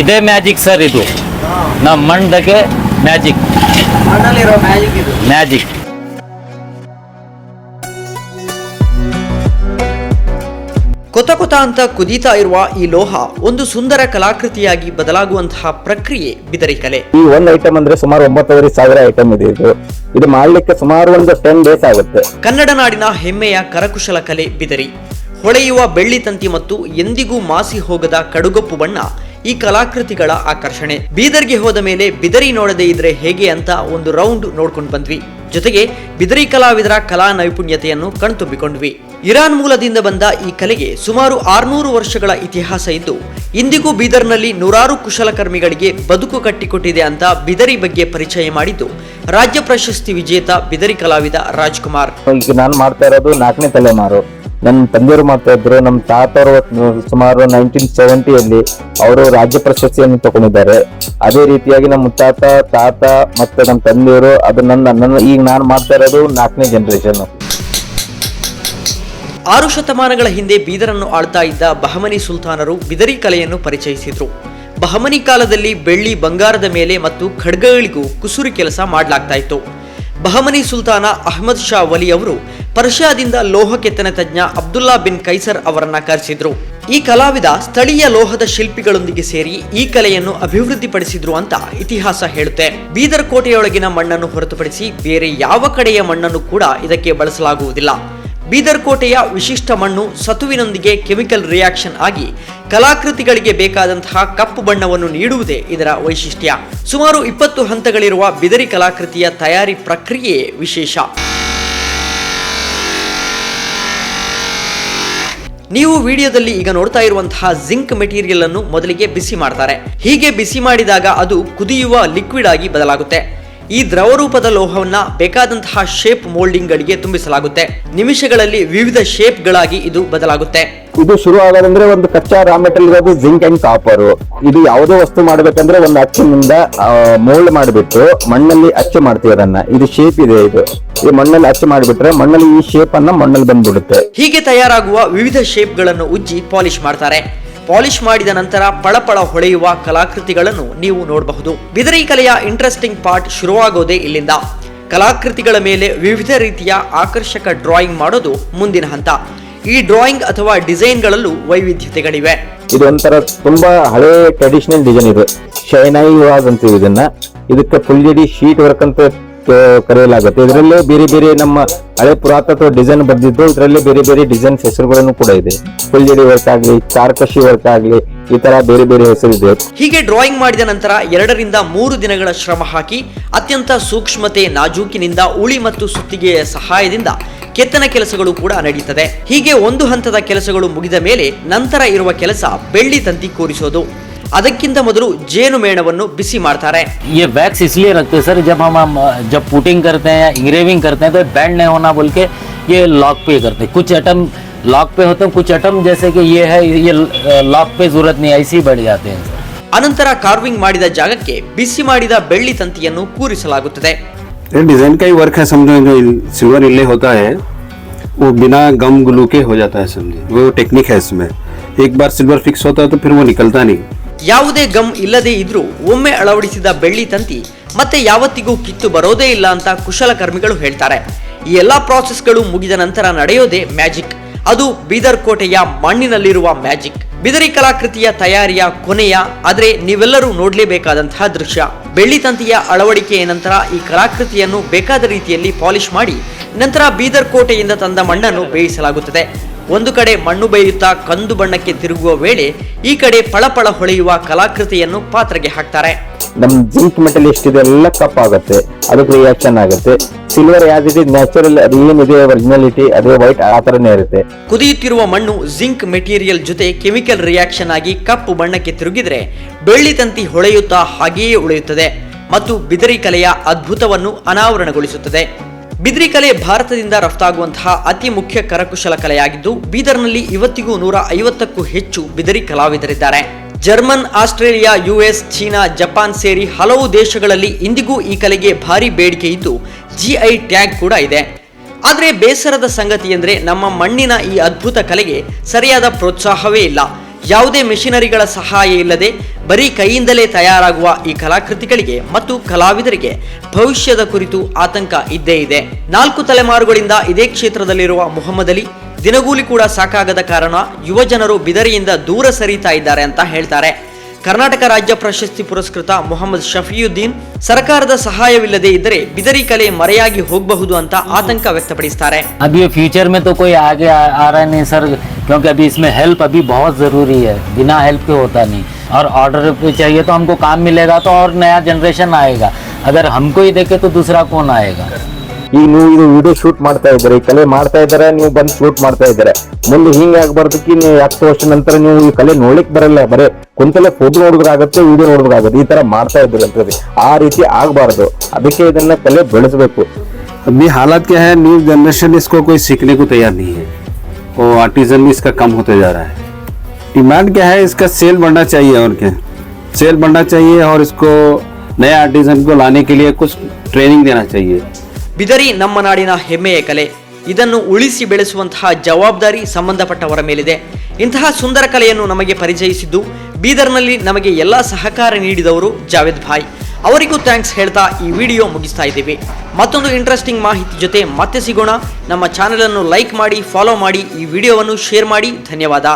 ಇದೇ magic sir ಇದು. ನಮ್ಮ ಮಣ್ಣದಕ್ಕೆ ಮ್ಯಾಜಿಕ್. ಮಣ್ಣಲ್ಲಿರೋ ಮ್ಯಾಜಿಕ್ ಇದು. ಮ್ಯಾಜಿಕ್. ಕೊತ ಕೊತ ಅಂತ ಕುದೀತಾ ಇರುವ ಈ ಲೋಹ ಒಂದು ಸುಂದರ ಕಲಾಕೃತಿಯಾಗಿ ಬದಲಾಗುವಂತಹ ಪ್ರಕ್ರಿಯೆ ಬಿದರಿ ಕಲೆ. ಈ ಒಂದು ಐಟಮ್ ಅಂದ್ರೆ ಸುಮಾರು ಒಂಬತ್ತುವರೆ ಸಾವಿರ ಐಟಮ್ ಇದೆ ಇದು. ಇದು ಮಾಡ್ಲಿಕ್ಕೆ ಸುಮಾರು ಒಂದು ಟೆನ್ ಡೇಸ್ ಆಗುತ್ತೆ. ಕನ್ನಡ ನಾಡಿನ ಹೆಮ್ಮೆಯ ಕರಕುಶಲ ಕಲೆ ಬಿದರಿ. ಹೊಳೆಯುವ ಬೆಳ್ಳಿ ತಂತಿ ಮತ್ತು ಎಂದಿಗೂ ಮಾಸಿ ಹೋಗದ ಕಡುಗಪ್ಪು ಬಣ್ಣ ಈ ಕಲಾಕೃತಿಗಳ ಆಕರ್ಷಣೆ. ಬೀದರ್ಗೆ ಹೋದ ಮೇಲೆ ಬಿದರಿ ನೋಡದೇ ಇದ್ರೆ ಹೇಗೆ ಅಂತ ಒಂದು ರೌಂಡ್ ನೋಡ್ಕೊಂಡು ಬಂದ್ವಿ. ಜೊತೆಗೆ ಬಿದರಿ ಕಲಾವಿದರ ಕಲಾ ನೈಪುಣ್ಯತೆಯನ್ನು ಕಣ್ತುಂಬಿಕೊಂಡ್ವಿ. ಇರಾನ್ ಮೂಲದಿಂದ ಬಂದ ಈ ಕಲೆಗೆ ಸುಮಾರು ಆರ್ನೂರು ವರ್ಷಗಳ ಇತಿಹಾಸ ಇದ್ದು, ಇಂದಿಗೂ ಬೀದರ್ನಲ್ಲಿ ನೂರಾರು ಕುಶಲಕರ್ಮಿಗಳಿಗೆ ಬದುಕು ಕಟ್ಟಿಕೊಟ್ಟಿದೆ ಅಂತ ಬಿದರಿ ಬಗ್ಗೆ ಪರಿಚಯ ಮಾಡಿದ್ದು ರಾಜ್ಯ ಪ್ರಶಸ್ತಿ ವಿಜೇತ ಬಿದರಿ ಕಲಾವಿದ ರಾಜ್ಕುಮಾರ್. ಈಗ ನಾನು ಮಾಡ್ತಾ ಇರೋದು ನಾಲ್ಕನೇ ತಲೆಮಾರು. ನನ್ನ ತಂದೆಯವರು ಮಾಡ್ತಾ ಇದ್ರು ನಮ್ಮ ತಾತವರು ಸುಮಾರು ನೈನ್ಟೀನ್ ಸೆವೆಂಟಿಯಲ್ಲಿ ಅವರು ರಾಜ್ಯ ಪ್ರಶಸ್ತಿಯನ್ನು ತಗೊಂಡಿದ್ದಾರೆ. ಅದೇ ರೀತಿಯಾಗಿ ನಮ್ಮ ಮುತ್ತಾತ ತಾತ ಮತ್ತೆ ನಮ್ಮ ತಂದೆಯವರು ಅದು ನನ್ನ ನನ್ನ, ಈಗ ನಾನು ಮಾಡ್ತಾ ಇರೋದು ನಾಲ್ಕನೇ ಜನರೇಷನ್ ಆರು ಶತಮಾನಗಳ ಹಿಂದೆ ಬೀದರನ್ನು ಆಳ್ತಾ ಇದ್ದ ಬಹಮನಿ ಸುಲ್ತಾನರು ಬಿದರಿ ಕಲೆಯನ್ನು ಪರಿಚಯಿಸಿದರು. ಬಹಮನಿ ಕಾಲದಲ್ಲಿ ಬೆಳ್ಳಿ, ಬಂಗಾರದ ಮೇಲೆ ಮತ್ತು ಖಡ್ಗಗಳಿಗೂ ಕುಸುರಿ ಕೆಲಸ ಮಾಡಲಾಗ್ತಾ ಇತ್ತು. ಬಹಮನಿ ಸುಲ್ತಾನ ಅಹ್ಮದ್ ಶಾ ವಲಿ ಅವರು ಪರ್ಷಿಯಾದಿಂದ ಲೋಹ ಕೆತ್ತನೆ ತಜ್ಞ ಅಬ್ದುಲ್ಲಾ ಬಿನ್ ಕೈಸರ್ ಅವರನ್ನ ಕರೆಸಿದ್ರು. ಈ ಕಲಾವಿದ ಸ್ಥಳೀಯ ಲೋಹದ ಶಿಲ್ಪಿಗಳೊಂದಿಗೆ ಸೇರಿ ಈ ಕಲೆಯನ್ನು ಅಭಿವೃದ್ಧಿಪಡಿಸಿದ್ರು ಅಂತ ಇತಿಹಾಸ ಹೇಳುತ್ತೆ. ಬೀದರ್ ಕೋಟೆಯೊಳಗಿನ ಮಣ್ಣನ್ನು ಹೊರತುಪಡಿಸಿ ಬೇರೆ ಯಾವ ಕಡೆಯ ಮಣ್ಣನ್ನು ಕೂಡ ಇದಕ್ಕೆ ಬಳಸಲಾಗುವುದಿಲ್ಲ. ಬೀದರ್ ಕೋಟೆಯ ವಿಶಿಷ್ಟ ಮಣ್ಣು ಸತುವಿನೊಂದಿಗೆ ಕೆಮಿಕಲ್ ರಿಯಾಕ್ಷನ್ ಆಗಿ ಕಲಾಕೃತಿಗಳಿಗೆ ಬೇಕಾದಂತಹ ಕಪ್ಪು ಬಣ್ಣವನ್ನು ನೀಡುವುದೇ ಇದರ ವೈಶಿಷ್ಟ್ಯ. ಸುಮಾರು ಇಪ್ಪತ್ತು ಹಂತಗಳಿರುವ ಬಿದರಿ ಕಲಾಕೃತಿಯ ತಯಾರಿ ಪ್ರಕ್ರಿಯೆ ವಿಶೇಷ. ನೀವು ವಿಡಿಯೋದಲ್ಲಿ ಈಗ ನೋಡ್ತಾ ಇರುವಂತಹ ಜಿಂಕ್ ಮೆಟೀರಿಯಲ್ ಅನ್ನು ಮೊದಲಿಗೆ ಬಿಸಿ ಮಾಡ್ತಾರೆ. ಹೀಗೆ ಬಿಸಿ ಮಾಡಿದಾಗ ಅದು ಕುದಿಯುವ ಲಿಕ್ವಿಡ್ ಆಗಿ ಬದಲಾಗುತ್ತೆ. ಈ ದ್ರವ ರೂಪದ ಲೋಹವನ್ನ ಬೇಕಾದಂತಹ ಶೇಪ್ ಮೋಲ್ಡಿಂಗ್ ಗಳಿಗೆ ತುಂಬಿಸಲಾಗುತ್ತೆ. ನಿಮಿಷಗಳಲ್ಲಿ ವಿವಿಧ ಶೇಪ್ಗಳಾಗಿ ಇದು ಬದಲಾಗುತ್ತೆ. ಇದು ಶುರು ಆಗೋದಂದ್ರೆ ಒಂದು ಕಚ್ಚಾ ರಾ ಮೆಟೀರಿಯಲ್ ಇರೋದು ಜಿಂಕ್ ಅಂಡ್ ಕಾಪರ್ ಇದು ಯಾವುದೋ ವಸ್ತು ಮಾಡ್ಬೇಕಂದ್ರೆ ಒಂದು ಅಚ್ಚಿನಿಂದ ಮೋಲ್ಡ್ ಮಾಡಿಬಿಟ್ಟು ಮಣ್ಣಲ್ಲಿ ಅಚ್ಚು ಮಾಡ್ತೀವಿ ಅದನ್ನ. ಇದು ಶೇಪ್ ಇದೆ ಇದು. ಈ ಮಣ್ಣಲ್ಲಿ ಅಚ್ಚು ಮಾಡಿಬಿಟ್ರೆ ಮಣ್ಣಲ್ಲಿ ಈ ಶೇಪ್ ಅನ್ನ ಮಣ್ಣಲ್ಲಿ ಬಂದ್ಬಿಡುತ್ತೆ. ಹೀಗೆ ತಯಾರಾಗುವ ವಿವಿಧ ಶೇಪ್ಗಳನ್ನು ಉಜ್ಜಿ ಪಾಲಿಶ್ ಮಾಡ್ತಾರೆ. ಪಾಲಿಶ್ ಮಾಡಿದ ನಂತರ ಪಳಪಳ ಹೊಳೆಯುವ ಕಲಾಕೃತಿಗಳನ್ನು ನೀವು ನೋಡಬಹುದು. ಬಿದರಿ ಕಲೆಯ ಇಂಟ್ರೆಸ್ಟಿಂಗ್ ಪಾರ್ಟ್ ಶುರುವಾಗೋದೇ ಇಲ್ಲಿಂದ. ಕಲಾಕೃತಿಗಳ ಮೇಲೆ ವಿವಿಧ ರೀತಿಯ ಆಕರ್ಷಕ ಡ್ರಾಯಿಂಗ್ ಮಾಡೋದು ಮುಂದಿನ ಹಂತ. ಈ ಡ್ರಾಯಿಂಗ್ ಅಥವಾ ಡಿಸೈನ್ಗಳಲ್ಲೂ ವೈವಿಧ್ಯತೆಗಳಿವೆ. ಇದು ಒಂಥರ ತುಂಬಾ ಹಳೆ ಟ್ರೆಡಿಷನಲ್ ಡಿಸೈನ್ ಇದು. ಶೈನೈ ವಾಸ್ ಅಂತೀವಿ ಇದನ್ನ. ಇದಕ್ಕೆ ಫುಲ್ ಶೀಟ್ ವರ್ಕ್ ಅಂತ ಕರೆಯಲಾಗುತ್ತೆ ಇದರಲ್ಲೇ ಬೇರೆ ಬೇರೆ ನಮ್ಮ ಹಳೆ ಪುರಾತತ್ವ ಡಿಸೈನ್ ಬಂದಿದ್ದು ಇದರಲ್ಲೇ ಬೇರೆ ಬೇರೆ ಡಿಸೈನ್ ಹೆಸರುಗಳನ್ನು ಕೂಡ ಇದೆ. ಫುಲ್ಜಡಿ ವರ್ಕ್ ಆಗಲಿ ಚಾರ್ಕಶಿ ವರ್ಕ್ ಆಗಲಿ, ಈ ತರ ಬೇರೆ ಬೇರೆ ಹೆಸರಿದೆ. ಹೀಗೆ ಡ್ರಾಯಿಂಗ್ ಮಾಡಿದ ನಂತರ ಎರಡರಿಂದ ಮೂರು ದಿನಗಳ ಶ್ರಮ ಹಾಕಿ, ಅತ್ಯಂತ ಸೂಕ್ಷ್ಮತೆ ನಾಜೂಕಿನಿಂದ ಉಳಿ ಮತ್ತು ಸುತ್ತಿಗೆಯ ಸಹಾಯದಿಂದ ಕೆತ್ತನ ಕೆಲಸಗಳು ಕೂಡ ನಡೀತದೆ. ಹೀಗೆ ಒಂದು ಹಂತದ ಕೆಲಸಗಳು ಮುಗಿದ ಮೇಲೆ ನಂತರ ಇರುವ ಕೆಲಸ ಬೆಳ್ಳಿ ತಂತಿ ಕೂರಿಸೋದು. ಅದಕ್ಕಿಂತ ಮೊದಲು ಜೇನು ಮೇಣವನ್ನು ಬಿಸಿ ಮಾಡ್ತಾರೆ ये वैक्स इसलिए रखते हैं सर जब हम हम जब पुटिंग करते हैं या इंग्रेविंग करते हैं तो बैंड नहीं होना बोल के ये लॉक पे करते हैं कुछ आइटम लॉक पे होते हैं कुछ आइटम जैसे कि ये है ये लॉक पे जरूरत नहीं है ऐसे ही बढ़ जाते हैं सर ಅನಂತರ ಕಾರ್ವಿಂಗ್ ಮಾಡಿದ ಜಾಗಕ್ಕೆ ಬಿಸಿ ಮಾಡಿದ ಬೆಳ್ಳಿ ತಂತಿಯನ್ನು ಕೂರಿಸಲಾಗುತ್ತದೆ ये डिजाइन का ही वर्क है समझो जो सिल्वर इले होता है वो बिना गम ग्लू के हो जाता है समझे वो टेक्निक है इसमें एक बार सिल्वर फिक्स होता है तो फिर वो निकलता नहीं ಯಾವುದೇ ಗಮ್ ಇಲ್ಲದೇ ಇದ್ರೂ ಒಮ್ಮೆ ಅಳವಡಿಸಿದ ಬೆಳ್ಳಿ ತಂತಿ ಮತ್ತೆ ಯಾವತ್ತಿಗೂ ಕಿತ್ತು ಬರೋದೇ ಇಲ್ಲ ಅಂತ ಕುಶಲಕರ್ಮಿಗಳು ಹೇಳ್ತಾರೆ. ಈ ಎಲ್ಲಾ ಪ್ರಾಸೆಸ್ಗಳು ಮುಗಿದ ನಂತರ ನಡೆಯೋದೇ ಮ್ಯಾಜಿಕ್ ಅದು ಬೀದರ್ ಕೋಟೆಯ ಮಣ್ಣಿನಲ್ಲಿರುವ ಮ್ಯಾಜಿಕ್ ಬಿದರಿ ಕಲಾಕೃತಿಯ ತಯಾರಿಯ ಕೊನೆಯ, ಆದರೆ ನೀವೆಲ್ಲರೂ ನೋಡಲೇಬೇಕಾದಂತಹ ದೃಶ್ಯ. ಬೆಳ್ಳಿ ತಂತಿಯ ಅಳವಡಿಕೆಯ ನಂತರ ಈ ಕಲಾಕೃತಿಯನ್ನು ಬೇಕಾದ ರೀತಿಯಲ್ಲಿ ಪಾಲಿಶ್ ಮಾಡಿ, ನಂತರ ಬೀದರ್ ಕೋಟೆಯಿಂದ ತಂದ ಮಣ್ಣನ್ನು ಬೇಯಿಸಲಾಗುತ್ತದೆ. ಒಂದು ಕಡೆ ಮಣ್ಣು ಬೈಯುತ್ತಾ ಕಂದು ಬಣ್ಣಕ್ಕೆ ತಿರುಗುವ ವೇಳೆ ಈ ಕಡೆ ಪಳಪಳ ಹೊಳೆಯುವ ಕಲಾಕೃತಿಯನ್ನು ಪಾತ್ರೆಗೆ ಹಾಕ್ತಾರೆ. ನಮ್ ಜಿಂಕ್ ಮೆಟಲ್ ಎಷ್ಟಿದೆ ಎಲ್ಲ ಕಪ್ ಆಗುತ್ತೆ. ಅದಕ್ಕೆ ರಿಯಾಕ್ಷನ್ ಆಗುತ್ತೆ. ಸಿಲ್ವರ್ ಯಾವ್ದಿದೆ? ನ್ಯಾಚುರಲ್ ಅದು ಏನಿದೆ? ಒರಿಜಿನಾಲಿಟಿ ಅದೇ ವೈಟ್ ಆ ತರನೇ ಇರುತ್ತೆ. ಕುದಿಯುತ್ತಿರುವ ಮಣ್ಣು ಜಿಂಕ್ ಮೆಟೀರಿಯಲ್ ಜೊತೆ ಕೆಮಿಕಲ್ ರಿಯಾಕ್ಷನ್ ಆಗಿ ಕಪ್ಪು ಬಣ್ಣಕ್ಕೆ ತಿರುಗಿದ್ರೆ ಬೆಳ್ಳಿ ತಂತಿ ಹೊಳೆಯುತ್ತಾ ಹಾಗೆಯೇ ಉಳಿಯುತ್ತದೆ. ಮತ್ತು ಬಿದರಿ ಕಲೆಯ ಅದ್ಭುತವನ್ನು ಅನಾವರಣಗೊಳಿಸುತ್ತದೆ. ಬಿದ್ರಿ ಕಲೆ ಭಾರತದಿಂದ ರಫ್ತಾಗುವಂತಹ ಅತಿ ಮುಖ್ಯ ಕರಕುಶಲ ಕಲೆಯಾಗಿದ್ದು, ಬೀದರ್ನಲ್ಲಿ ಇವತ್ತಿಗೂ ನೂರ ಐವತ್ತಕ್ಕೂ ಹೆಚ್ಚು ಬಿದರಿ ಕಲಾವಿದರಿದ್ದಾರೆ. ಜರ್ಮನ್, ಆಸ್ಟ್ರೇಲಿಯಾ ಯುಎಸ್ ಚೀನಾ, ಜಪಾನ್ ಸೇರಿ ಹಲವು ದೇಶಗಳಲ್ಲಿ ಇಂದಿಗೂ ಈ ಕಲೆಗೆ ಭಾರಿ ಬೇಡಿಕೆ ಇದ್ದು ಜಿಐ ಟ್ಯಾಗ್ ಕೂಡ ಇದೆ. ಆದರೆ ಬೇಸರದ ಸಂಗತಿ ಎಂದರೆ ನಮ್ಮ ಮಣ್ಣಿನ ಈ ಅದ್ಭುತ ಕಲೆಗೆ ಸರಿಯಾದ ಪ್ರೋತ್ಸಾಹವೇ ಇಲ್ಲ. ಯಾವುದೇ ಮೆಷಿನರಿಗಳ ಸಹಾಯ ಇಲ್ಲದೆ ಬರೀ ಕೈಯಿಂದಲೇ ತಯಾರಾಗುವ ಈ ಕಲಾಕೃತಿಗಳಿಗೆ ಮತ್ತು ಕಲಾವಿದರಿಗೆ ಭವಿಷ್ಯದ ಕುರಿತು ಆತಂಕ ಇದ್ದೇ ಇದೆ. ನಾಲ್ಕು ತಲೆಮಾರುಗಳಿಂದ ಇದೇ ಕ್ಷೇತ್ರದಲ್ಲಿರುವ ಮೊಹಮ್ಮದ್ ಅಲಿ ದಿನಗೂಲಿ ಕೂಡ ಸಾಕಾಗದ ಕಾರಣ ಯುವ ಜನರು ಬಿದರಿಯಿಂದ ದೂರ ಸರಿತಾ ಇದ್ದಾರೆ ಅಂತ ಹೇಳ್ತಾರೆ. ಕರ್ನಾಟಕ ರಾಜ್ಯ ಪ್ರಶಸ್ತಿ ಪುರಸ್ಕೃತ ಮೊಹಮ್ಮದ್ ಶಫಿಯುದ್ದೀನ್ ಸರ್ಕಾರದ ಸಹಾಯವಿಲ್ಲದೆ ಇದ್ದರೆ ಬಿದರಿ ಕಲೆ ಮರೆಯಾಗಿ ಹೋಗಬಹುದು ಅಂತ ಆತಂಕ ವ್ಯಕ್ತಪಡಿಸುತ್ತಾರೆ ಅಭಿ ಫ್ಯೂಚರ್ ಮೇ ತೋ ಕೋಯಿ ಆಗೇ ಆ ರಹಾ ಸರ್ क्योंकि अभी इसमें हेल्प अभी बहुत ज़रूरी है बिना हेल्प के होता नहीं और ऑर्डर पे चाहिए तो हमको काम मिलेगा तो और नया जनरेशन आएगा अगर हमको ही देखे तो दूसरा कौन आएगा ಈಗ ನೀವು ಇದು ವಿಡಿಯೋ ಶೂಟ್ ಮಾಡ್ತಾ ಇದ್ದೀರಿ ಕಲೆ ಮಾಡ್ತಾ ಇದ್ದಾರೆ ನೀವು ಬಂದು ಶೂಟ್ ಮಾಡ್ತಾ ಇದ್ದಾರೆ ಮುಂದೆ ಹಿಂಗೆ ಆಗ್ಬಾರ್ದಕ್ಕೆ ನೀವು ಹತ್ತು ವರ್ಷ ನಂತರ ನೀವು ಈ ಕಲೆ ನೋಡ್ಲಿಕ್ ಬರಲ್ಲ ಬರೇ ಕುಂತಲ್ಲೇ ಫೋಟೋ ನೋಡಿದ್ರಾಗತ್ತೆ ವಿಡಿಯೋ ನೋಡಿದ್ರಾಗತ್ತೆ ಈ ತರ ಮಾಡ್ತಾ ಇದ್ದೀರಿ ಅಂತ ಆ ರೀತಿ ಆಗ್ಬಾರ್ದು ಅದಕ್ಕೆ ಇದನ್ನ ಕಲೆ ಬೆಳೆಸಬೇಕು अभी हालात क्या है न्यू जनरेशन इसको कोई सीखने को तैयार नहीं है वो आर्टिजन भी इसका कम होते जा रहा है डिमांड क्या है इसका सेल बढ़ना चाहिए और क्या सेल बढ़ना चाहिए और इसको नए आर्टिजन को लाने के लिए कुछ ट्रेनिंग देना चाहिए ಬಿದರಿ ನಮ್ಮ ನಾಡಿನ ಹೆಮ್ಮೆಯ ಕಲೆ ಇದನ್ನು ಉಳಿಸಿ ಬೆಳೆಸುವಂತಹ ಜವಾಬ್ದಾರಿ ಸಂಬಂಧಪಟ್ಟವರ ಮೇಲಿದೆ ಇಂತಹ ಸುಂದರ ಕಲೆಯನ್ನು ನಮಗೆ ಪರಿಚಯಿಸಿದ್ದು ಬೀದರ್ನಲ್ಲಿ ನಮಗೆ ಎಲ್ಲ ಸಹಕಾರ ನೀಡಿದವರು ಜಾವೇದ್ ಭಾಯ್ ಅವರಿಗೂ ಥ್ಯಾಂಕ್ಸ್ ಹೇಳ್ತಾ ಈ ವಿಡಿಯೋ ಮುಗಿಸ್ತಾ ಇದ್ದೀವಿ. ಮತ್ತೊಂದು ಇಂಟ್ರೆಸ್ಟಿಂಗ್ ಮಾಹಿತಿ ಜೊತೆ ಮತ್ತೆ ಸಿಗೋಣ. ನಮ್ಮ ಚಾನಲನ್ನು ಲೈಕ್ ಮಾಡಿ ಫಾಲೋ ಮಾಡಿ, ಈ ವಿಡಿಯೋವನ್ನು ಶೇರ್ ಮಾಡಿ. ಧನ್ಯವಾದ.